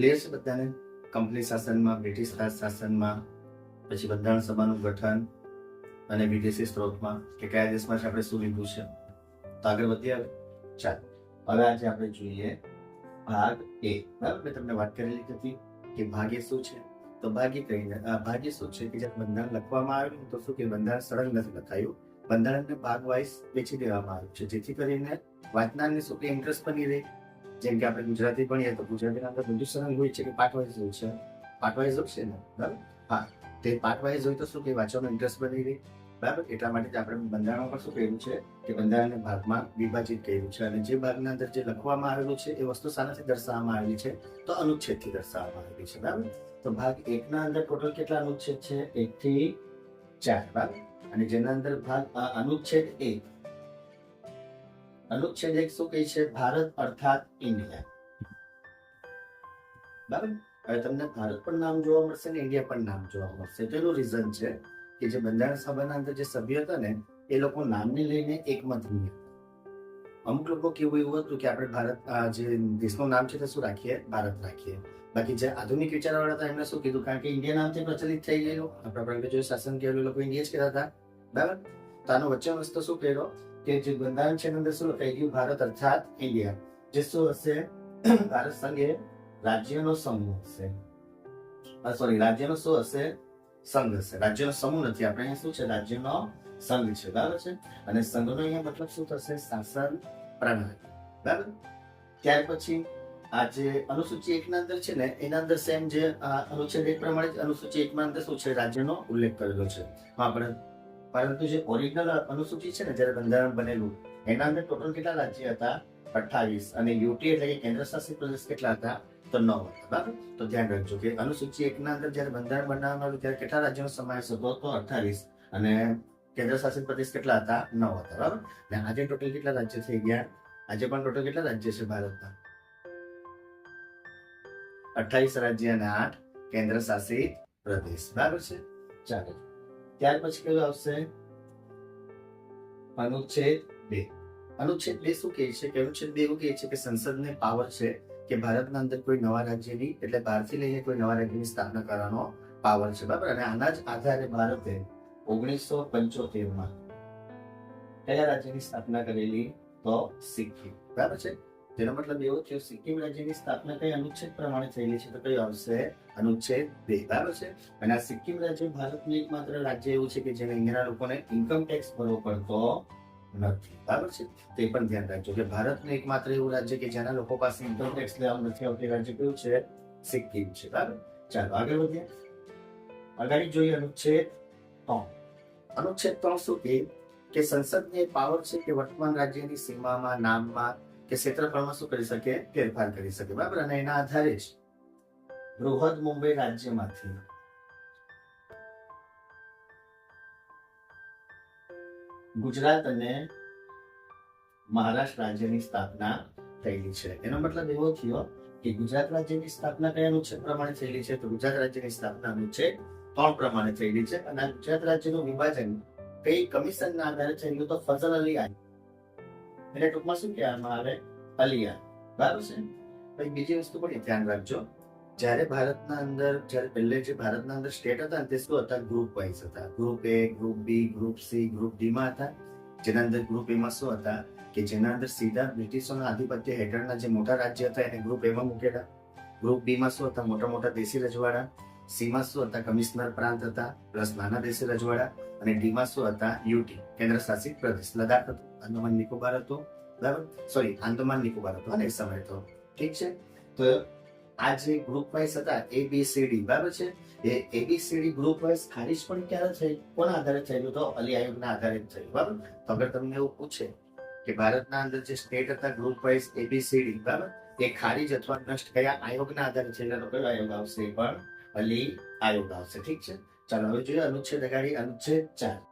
Clear છે બધાને? Company શાસનમાં, બ્રિટિશ રાજ શાસનમાં, પછી બંધારણ સભાનું ગઠન અને વિદેશી સ્ત્રોતમાં કે કયા દેશમાં છે આપણે શું લીધું છે? તો આગળ વધીએ ચાલ. હવે આજે આપણે જોઈએ ભાગ એ. બરાબર? મેં તમને વાત કરેલી હતી કે ભાગ એ શું છે? તો ભાગ્ય કહીને, આ ભાગ શું છે કે જ્યારે બંધારણ લખવામાં આવ્યું તો શું કે બંધારણ સરળ નથી લખાયું. બંધારણને ભાગ વાઇઝ વેચી દેવામાં આવ્યું છે. જેથી કરીને વાંચનારને શું ઇન્ટરેસ્ટ બની રહે. જેમ કે આપણે ગુજરાતી ભણીએ તો ગુજરાતીના અંદર સરળ હોય છે કે પાર્ટ હોય છે. પાર્ટ વાઇઝ છે ને, બરાબર? હા, તે પાર્ટ હોય તો શું કે વાંચવાનો ઇન્ટરેસ્ટ બની રહી, બરાબર? એટલા માટે જ આપણે બંધારણ પર શું કહ્યું છે કે બંધારણને ભાગમાં વિભાજિત કર્યું છે અને જે ભાગના અંદર જે લખવામાં આવેલું છે એ વસ્તુ શાનાથી દર્શાવવામાં આવેલી છે, તો અનુચ્છેદથી દર્શાવવામાં આવેલી છે, બરાબર? તો ભાગ એકના અંદર ટોટલ કેટલા અનુચ્છેદ છે? એકથી ચાર, બરાબર? અને જેના અંદર ભાગ અનુચ્છેદ એક અનુચ્છેદ એકસો કહે છે? ભારત અર્થાત ઇન્ડિયા. બરાબર? હવે તમને ભારત પણ નામ જોવા મળશે ને ઇન્ડિયા પણ નામ જોવા મળશે. તેનું રીઝન છે કે જે બંધારણ સભાના અંદર જે સભ્ય હતા ને, એ લોકો નામને લઈને એકમત નહીં અમુક લોકો કેવું એવું હતું કે આપણે ભારત જે દેશનું નામ છે તે શું રાખીએ? ભારત રાખીએ. બાકી જે આધુનિક વિચારવાળા હતા એમને શું કીધું? કારણ કે ઇન્ડિયા નામથી પ્રચલિત થઈ ગયેલું. આપણા જો શાસન કરેલું લોકો ઇન્ડિયા જ કહેતા હતા. બરાબર? તો આનો વચ્ચે વસ્તુ શું કર્યો કે જે બંધારણ છે અંદર શું લખાઈ ગયું? ભારત અર્થાત ઇન્ડિયા. જે શું હશે? ભારત સંઘ રાજ્યનો સમૂહ હશે. સોરી રાજ્યનો શું હશે? સંઘ હશે. રાજ્યનો સમૂહ નથી. આપણે અહીંયા શું છે? રાજ્યનો સંઘ છે. બરાબર છે? અને સંઘનો અહીંયા મતલબ શું થશે? શાસન પ્રણાલી. બરાબર? ત્યાર પછી આ જે અનુસૂચિ એકના અંદર છે ને, એના અંદર સેમ જે અનુચ્છેદ એક પ્રમાણે અનુસૂચિ એક માં અંદર શું છે? રાજ્યનો ઉલ્લેખ કરેલો છે. હા પણ પરંતુ જે ઓરિજિનલ અનુસૂચિ છે ને, જ્યારે બંધારણ બનેલું, એના અંદર ટોટલ કેટલા રાજ્ય હતા? અઠ્ઠાવીસ. અને યુટી એટલે કે કેન્દ્ર શાસિત પ્રદેશ કેટલા હતા? તો નવ હતા, બરાબર? તો ધ્યાન રાખજો કે અનુસૂચિ એકના અંદર જ્યારે બંધારણ બનાવવામાં આવ્યું, ત્યારે કેટલા રાજ્યોનો સમાવેશ હતો? તો અઠ્ઠાવીસ. અને કેન્દ્ર શાસિત પ્રદેશ કેટલા હતા? નવ હતા, બરાબર? ને આજે ટોટલ કેટલા રાજ્ય થઈ ગયા આજે પણ ટોટલ કેટલા રાજ્ય છે ભારતના? અઠ્ઠાવીસ રાજ્ય અને આઠ કેન્દ્ર શાસિત પ્રદેશ, બરાબર છે? ચાલો. ત્યાર પછી કયું આવશે? અનુચ્છેદ બે. અનુચ્છેદ બે શું કહે છે? કે અનુચ્છેદ બે એવું કહે છે કે સંસદને પાવર છે કે ભારતના અંદર કોઈ નવા રાજ્યની, એટલે બહારથી લઈને કોઈ નવા રાજ્યની સ્થાપના કરવાનો પાવર છે. બરાબર? અને આના જ આધારે ભારતે ઓગણીસો પંચોતેરમાં કયા રાજ્યની સ્થાપના કરેલી? તો સિક્કિમ. બરાબર છે? તેનો મતલબ એવો છે સિક્કિમ રાજ્યની સ્થાપના કઈ અનુચ્છેદ પ્રમાણે થયેલી છે? તો કયો આવશે? અનુચ્છેદ બે બરાબર છે. અને આ સિક્કિમ રાજ્ય ભારતનું એકમાત્ર રાજ્ય એવું છે કે જેને અહીંના લોકોને ઇન્કમ ટેક્સ ભરવો પડતો નથી. બરાબર છે? તે પણ ધ્યાન રાખજો કે ભારતનું એકમાત્ર એવું રાજ્ય કે જેના લોકો પાસે ઇન્કમ ટેક્સ લેવાનું નથી આવતી રાજ્ય કયું છે? સિક્કિમ છે. બરાબર? ચાલો, આગળ વધીએ. આગળ જોઈએ અનુચ્છેદ ત્રણ. અનુચ્છેદ ત્રણ શું કે સંસદને પાવર છે કે વર્તમાન રાજ્યની સીમામાં, નામમાં કે ક્ષેત્રફળમાં શું કરી શકે? ફેરફાર કરી શકે. બરાબર? અને એના આધારે જ બૃહદ મુંબઈ રાજ્યમાંથી ગુજરાત અને મહારાષ્ટ્ર રાજ્યની સ્થાપના થયેલી છે. એનો મતલબ એવો થયો કે ગુજરાત રાજ્યની સ્થાપના કયા અનુચ્છેદ પ્રમાણે થયેલી છે. તો ગુજરાત રાજ્યની સ્થાપના અનુચ્છેદ ત્રણ પ્રમાણે થયેલી છે. અને ગુજરાત રાજ્યનું વિભાજન કઈ કમિશનના આધારે થયેલું તો ફઝલ અલી આઈ એટલે ટૂંકમાં શું કહેવામાં આવે અલિયા. બરાબર છે? પછી બીજી વસ્તુ પણ ધ્યાન રાખજો. જ્યારે ભારતના અંદર, જ્યારે પહેલે જે ભારતના અંદર સ્ટેટ હતા તે શું હતા? ગ્રુપ વાઇઝ હતા. Group A group B group C group D માં હતા. જેના અંદર ગ્રુપ એમાં શું હતા? કે જેના અંદર સીધા બ્રિટિશોના આધિપત્ય હેઠળના જે મોટા રાજ્ય હતા, એને ગ્રુપ એમાં મૂકેલા. ગ્રુપ બી માં શું હતા? મોટા મોટા દેશી રજવાડા. સી માં શું હતા કમિશનર પ્રાંત હતા, પ્લસ નાના દેશે રજવાડા અને ડીમાસુ હતા યુટી કેન્દ્ર શાસિત પ્રદેશ લદાખ હતો અંદમાન નિકોબાર હતો, બરાબર? સોરી આંદમાન નિકોબાર હતો, અને સમય હતો ઠીક છે. તો આ જે ગ્રુપ વાઇઝ હતા એ બી સી ડી બરાબર છે? A A B C D group wise ખારિજ પણ ક્યારે થઈ? કોના આધારે થયેલું તો અલી આયોગના આધારે થયું, બરાબર? તો અગર તમને એવું પૂછે કે ભારતના અંદર જે સ્ટેટ હતા group wise A B C D બરાબર? એ ખારિજ અથવા નષ્ટ કયા આયોગના આધારે થયેલા તો કયો આયોગ આવશે પણ અલી આયોગ આવશે. ઠીક છે? ચાલો હવે જોઈએ અનુચ્છેદ અગાડી અનુચ્છેદ ચાર.